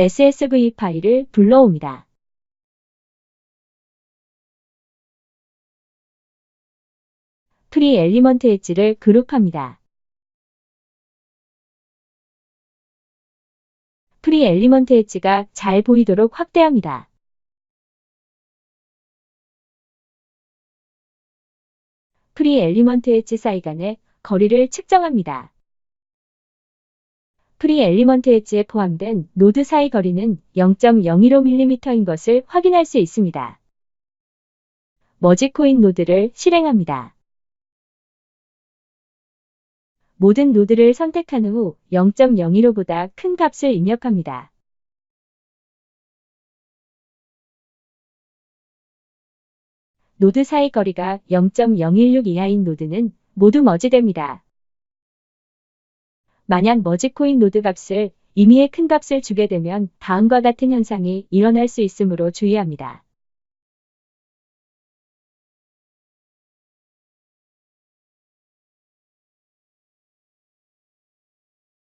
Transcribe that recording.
SSV 파일을 불러옵니다. 프리 엘리먼트 엣지를 그룹합니다. 프리 엘리먼트 엣지가 잘 보이도록 확대합니다. 프리 엘리먼트 엣지 사이 간의 거리를 측정합니다. 프리 엘리먼트 엣지에 포함된 노드 사이 거리는 0.015mm인 것을 확인할 수 있습니다. 머지코인 노드를 실행합니다. 모든 노드를 선택한 후 0.015보다 큰 값을 입력합니다. 노드 사이 거리가 0.016 이하인 노드는 모두 머지됩니다. 만약 머지코인 노드 값을 임의의 큰 값을 주게 되면 다음과 같은 현상이 일어날 수 있으므로 주의합니다.